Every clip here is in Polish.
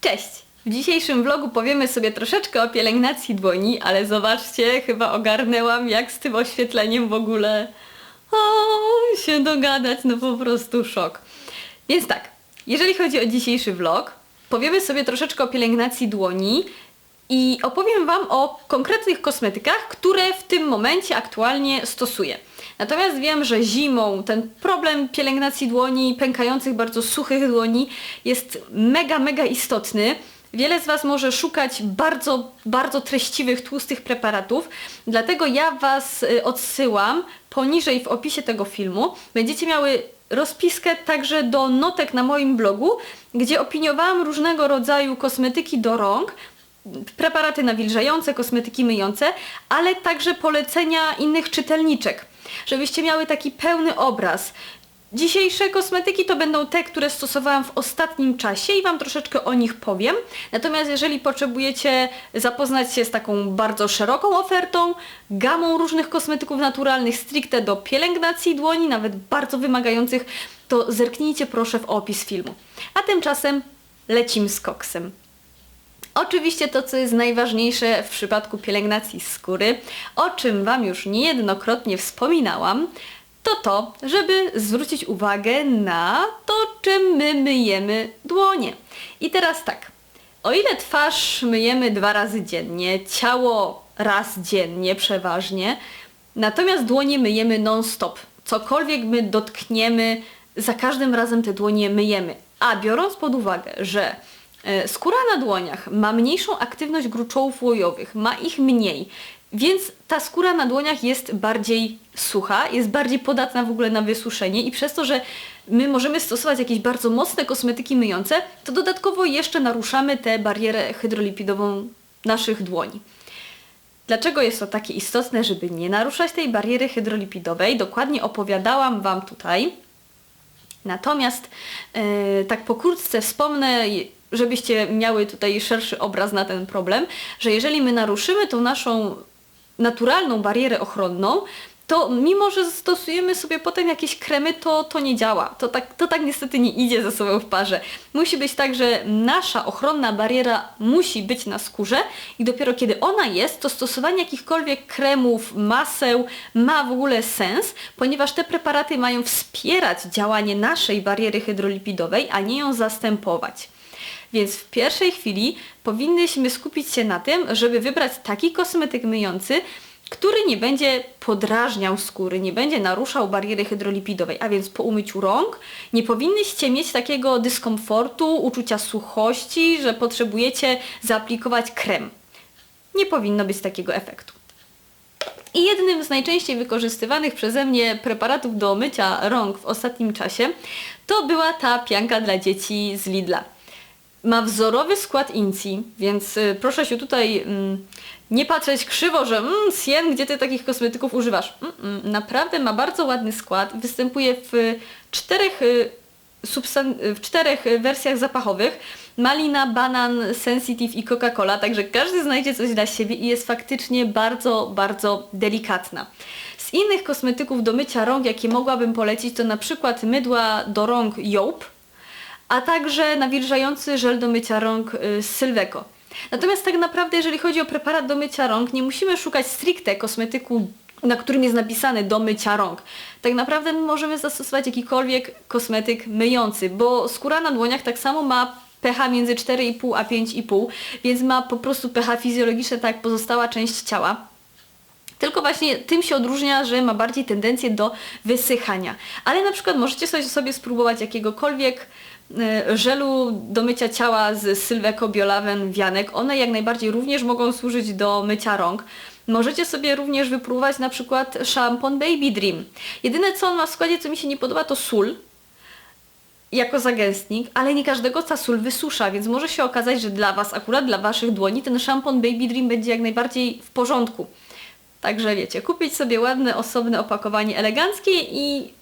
Cześć! W dzisiejszym vlogu powiemy sobie troszeczkę o pielęgnacji dłoni, ale zobaczcie, chyba ogarnęłam jak z tym oświetleniem w ogóle o, się dogadać, no po prostu szok. Więc tak, jeżeli chodzi o dzisiejszy vlog, powiemy sobie troszeczkę o pielęgnacji dłoni i opowiem Wam o konkretnych kosmetykach, które w tym momencie aktualnie stosuję. Natomiast wiem, że zimą ten problem pielęgnacji dłoni, pękających, bardzo suchych dłoni jest mega, mega istotny. Wiele z Was może szukać bardzo, bardzo treściwych, tłustych preparatów, dlatego ja Was y, odsyłam poniżej w opisie tego filmu. Będziecie miały rozpiskę także do notek na moim blogu, gdzie opiniowałam różnego rodzaju kosmetyki do rąk, preparaty nawilżające, kosmetyki myjące, ale także polecenia innych czytelniczek, żebyście miały taki pełny obraz. Dzisiejsze kosmetyki to będą te, które stosowałam w ostatnim czasie i Wam troszeczkę o nich powiem. Natomiast jeżeli potrzebujecie zapoznać się z taką bardzo szeroką ofertą, gamą różnych kosmetyków naturalnych stricte do pielęgnacji dłoni, nawet bardzo wymagających, to zerknijcie proszę w opis filmu. A tymczasem lecimy z koksem. Oczywiście to, co jest najważniejsze w przypadku pielęgnacji skóry, o czym Wam już niejednokrotnie wspominałam, to to, żeby zwrócić uwagę na to, czym my myjemy dłonie. I teraz tak, o ile twarz myjemy dwa razy dziennie, ciało raz dziennie przeważnie, natomiast dłonie myjemy non-stop. Cokolwiek my dotkniemy, za każdym razem te dłonie myjemy. A biorąc pod uwagę, że skóra na dłoniach ma mniejszą aktywność gruczołów łojowych, ma ich mniej, więc ta skóra na dłoniach jest bardziej sucha, jest bardziej podatna w ogóle na wysuszenie i przez to, że my możemy stosować jakieś bardzo mocne kosmetyki myjące, to dodatkowo jeszcze naruszamy tę barierę hydrolipidową naszych dłoni. Dlaczego jest to takie istotne, żeby nie naruszać tej bariery hydrolipidowej? Dokładnie opowiadałam Wam tutaj. Natomiast yy, tak pokrótce wspomnę, żebyście miały tutaj szerszy obraz na ten problem, że jeżeli my naruszymy tą naszą naturalną barierę ochronną, to mimo, że stosujemy sobie potem jakieś kremy, to, to nie działa. To tak, to tak niestety nie idzie ze sobą w parze. Musi być tak, że nasza ochronna bariera musi być na skórze i dopiero kiedy ona jest, to stosowanie jakichkolwiek kremów, maseł ma w ogóle sens, ponieważ te preparaty mają wspierać działanie naszej bariery hydrolipidowej, a nie ją zastępować. Więc w pierwszej chwili powinnyśmy skupić się na tym, żeby wybrać taki kosmetyk myjący, który nie będzie podrażniał skóry, nie będzie naruszał bariery hydrolipidowej, a więc po umyciu rąk nie powinnyście mieć takiego dyskomfortu, uczucia suchości, że potrzebujecie zaaplikować krem. Nie powinno być takiego efektu. I jednym z najczęściej wykorzystywanych przeze mnie preparatów do mycia rąk w ostatnim czasie to była ta pianka dla dzieci z Lidla. Ma wzorowy skład inci, więc y, proszę się tutaj mm, nie patrzeć krzywo, że mm, Sien, gdzie ty takich kosmetyków używasz? Mm, mm, naprawdę ma bardzo ładny skład, występuje w czterech, y, w czterech wersjach zapachowych. Malina, banan, sensitive i Coca-Cola, także każdy znajdzie coś dla siebie i jest faktycznie bardzo, bardzo delikatna. Z innych kosmetyków do mycia rąk, jakie mogłabym polecić, to na przykład mydła do rąk Jope, a także nawilżający żel do mycia rąk y, z Sylweko. Natomiast tak naprawdę, jeżeli chodzi o preparat do mycia rąk, nie musimy szukać stricte kosmetyku na którym jest napisane do mycia rąk. Tak naprawdę możemy zastosować jakikolwiek kosmetyk myjący, bo skóra na dłoniach tak samo ma pH między 4,5 a 5,5, więc ma po prostu pH fizjologiczne tak jak pozostała część ciała. Tylko właśnie tym się odróżnia, że ma bardziej tendencję do wysychania. Ale na przykład możecie sobie spróbować jakiegokolwiek żelu do mycia ciała z Sylweko Biolaven Wianek. One jak najbardziej również mogą służyć do mycia rąk. Możecie sobie również wypróbować na przykład szampon Baby Dream. Jedyne co on ma w składzie, co mi się nie podoba, to sól jako zagęstnik, ale nie każdego ta sól wysusza, więc może się okazać, że dla Was, akurat dla Waszych dłoni, ten szampon Baby Dream będzie jak najbardziej w porządku. Także wiecie, kupić sobie ładne, osobne opakowanie eleganckie i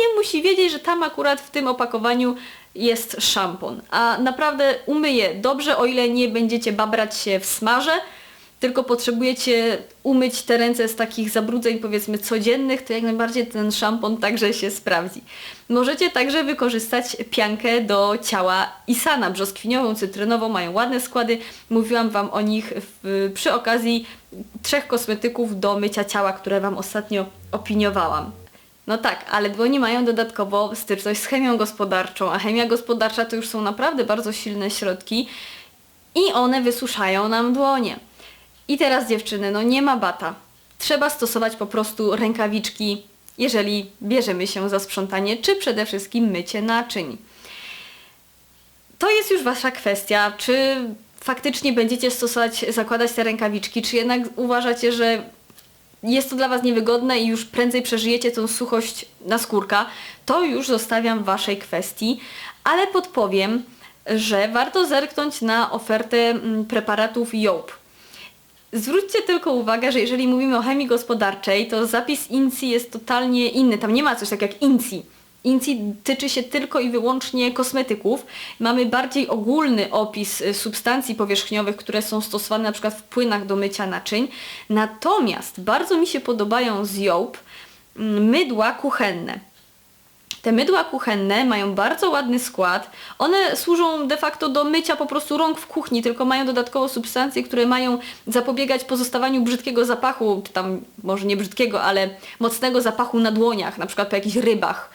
nie musi wiedzieć, że tam akurat w tym opakowaniu jest szampon. A naprawdę umyje dobrze, o ile nie będziecie babrać się w smarze, tylko potrzebujecie umyć te ręce z takich zabrudzeń powiedzmy codziennych, to jak najbardziej ten szampon także się sprawdzi. Możecie także wykorzystać piankę do ciała Isana, brzoskwiniową, cytrynową, mają ładne składy. Mówiłam Wam o nich w, przy okazji trzech kosmetyków do mycia ciała, które Wam ostatnio opiniowałam. No tak, ale dłonie mają dodatkowo styczność z chemią gospodarczą, a chemia gospodarcza to już są naprawdę bardzo silne środki i one wysuszają nam dłonie. I teraz dziewczyny, no nie ma bata. Trzeba stosować po prostu rękawiczki, jeżeli bierzemy się za sprzątanie, czy przede wszystkim mycie naczyń. To jest już Wasza kwestia, czy faktycznie będziecie stosować, zakładać te rękawiczki, czy jednak uważacie, że jest to dla Was niewygodne i już prędzej przeżyjecie tą suchość na skórka, to już zostawiam Waszej kwestii, ale podpowiem, że warto zerknąć na ofertę mm, preparatów JOP. Zwróćcie tylko uwagę, że jeżeli mówimy o chemii gospodarczej, to zapis INCI jest totalnie inny. Tam nie ma coś takiego jak INCI. INCI tyczy się tylko i wyłącznie kosmetyków. Mamy bardziej ogólny opis y, substancji powierzchniowych, które są stosowane na przykład w płynach do mycia naczyń. Natomiast bardzo mi się podobają z Joop mm, mydła kuchenne. Te mydła kuchenne mają bardzo ładny skład. One służą de facto do mycia po prostu rąk w kuchni, tylko mają dodatkowo substancje, które mają zapobiegać pozostawaniu brzydkiego zapachu, czy tam może nie brzydkiego, ale mocnego zapachu na dłoniach, na przykład po jakichś rybach.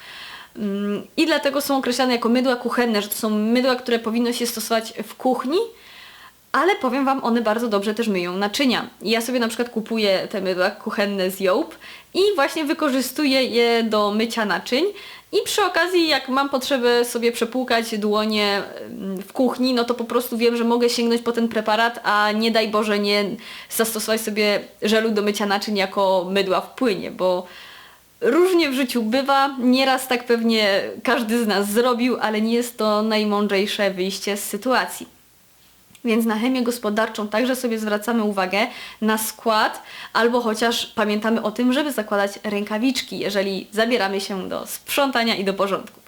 Mm, I dlatego są określane jako mydła kuchenne, że to są mydła, które powinno się stosować w kuchni, ale powiem Wam, one bardzo dobrze też myją naczynia. Ja sobie na przykład kupuję te mydła kuchenne z Joop i właśnie wykorzystuję je do mycia naczyń i przy okazji, jak mam potrzebę sobie przepłukać dłonie mm, w kuchni, no to po prostu wiem, że mogę sięgnąć po ten preparat, a nie daj Boże nie zastosować sobie żelu do mycia naczyń jako mydła w płynie, bo różnie w życiu bywa. Nieraz tak pewnie każdy z nas zrobił, ale nie jest to najmądrzejsze wyjście z sytuacji. Więc na chemię gospodarczą także sobie zwracamy uwagę na skład, albo chociaż pamiętamy o tym, żeby zakładać rękawiczki, jeżeli zabieramy się do sprzątania i do porządków.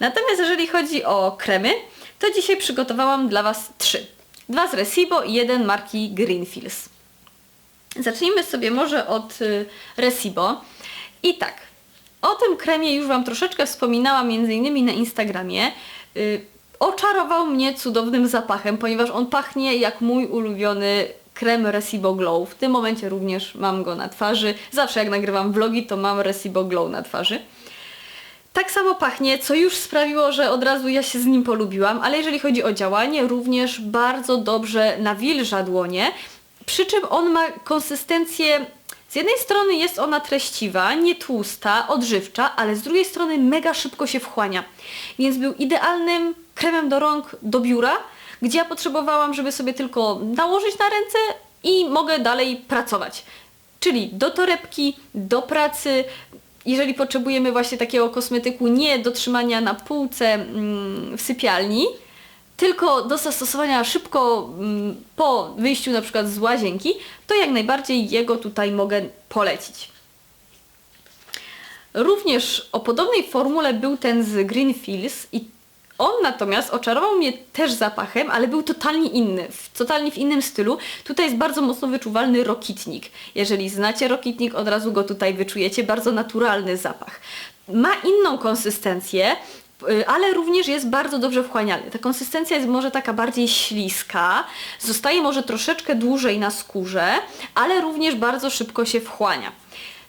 Natomiast jeżeli chodzi o kremy, to dzisiaj przygotowałam dla Was trzy. Dwa z Resibo i jeden marki Greenfields. Zacznijmy sobie może od y, Resibo. I tak, o tym kremie już Wam troszeczkę wspominałam, między innymi na Instagramie. Y, oczarował mnie cudownym zapachem, ponieważ on pachnie jak mój ulubiony krem Resibo Glow. W tym momencie również mam go na twarzy. Zawsze jak nagrywam vlogi, to mam Resibo Glow na twarzy. Tak samo pachnie, co już sprawiło, że od razu ja się z nim polubiłam, ale jeżeli chodzi o działanie, również bardzo dobrze nawilża dłonie, przy czym on ma konsystencję z jednej strony jest ona treściwa, nie tłusta, odżywcza, ale z drugiej strony mega szybko się wchłania. Więc był idealnym kremem do rąk do biura, gdzie ja potrzebowałam, żeby sobie tylko nałożyć na ręce i mogę dalej pracować. Czyli do torebki, do pracy, jeżeli potrzebujemy właśnie takiego kosmetyku nie do trzymania na półce mm, w sypialni, tylko do zastosowania szybko mm, po wyjściu na przykład z łazienki, to jak najbardziej jego tutaj mogę polecić. Również o podobnej formule był ten z Greenfields i on natomiast oczarował mnie też zapachem, ale był totalnie inny, w, totalnie w innym stylu. Tutaj jest bardzo mocno wyczuwalny rokitnik. Jeżeli znacie rokitnik, od razu go tutaj wyczujecie, bardzo naturalny zapach. Ma inną konsystencję, ale również jest bardzo dobrze wchłanialny. Ta konsystencja jest może taka bardziej śliska, zostaje może troszeczkę dłużej na skórze, ale również bardzo szybko się wchłania.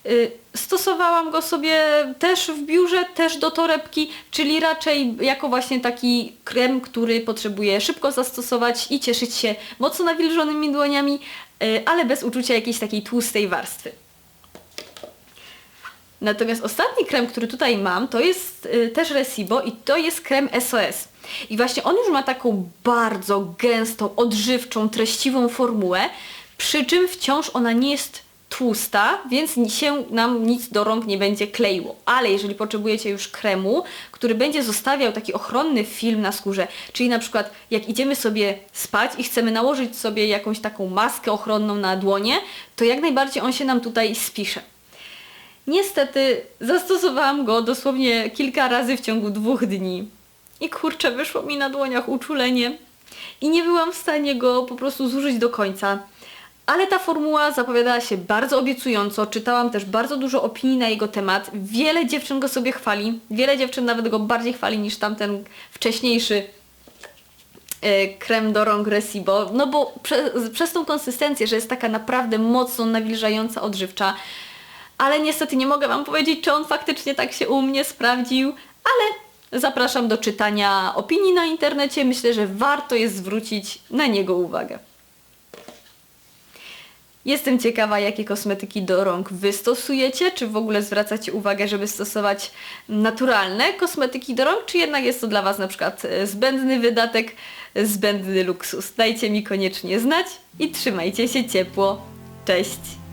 Y, stosowałam go sobie też w biurze, też do torebki, czyli raczej jako właśnie taki krem, który potrzebuje szybko zastosować i cieszyć się mocno nawilżonymi dłoniami, y, ale bez uczucia jakiejś takiej tłustej warstwy. Natomiast ostatni krem, który tutaj mam, to jest y, też Resibo i to jest krem SOS. I właśnie on już ma taką bardzo gęstą, odżywczą, treściwą formułę, przy czym wciąż ona nie jest tłusta, więc się nam nic do rąk nie będzie kleiło. Ale jeżeli potrzebujecie już kremu, który będzie zostawiał taki ochronny film na skórze, czyli na przykład jak idziemy sobie spać i chcemy nałożyć sobie jakąś taką maskę ochronną na dłonie, to jak najbardziej on się nam tutaj spisze. Niestety zastosowałam go dosłownie kilka razy w ciągu dwóch dni. I kurczę, wyszło mi na dłoniach uczulenie. I nie byłam w stanie go po prostu zużyć do końca Ale ta formuła zapowiadała się bardzo obiecująco, czytałam też bardzo dużo opinii na jego temat. Wiele dziewczyn go sobie chwali, wiele dziewczyn nawet go bardziej chwali niż tamten wcześniejszy e, krem do rąk Resibo, no bo prze, przez tą konsystencję, że jest taka naprawdę mocno nawilżająca, odżywcza, ale niestety nie mogę Wam powiedzieć, czy on faktycznie tak się u mnie sprawdził, ale zapraszam do czytania opinii na internecie. Myślę, że warto jest zwrócić na niego uwagę. Jestem ciekawa, jakie kosmetyki do rąk Wy stosujecie, czy w ogóle zwracacie uwagę, żeby stosować naturalne kosmetyki do rąk, czy jednak jest to dla Was na przykład e, zbędny wydatek, zbędny luksus. Dajcie mi koniecznie znać i trzymajcie się ciepło. Cześć!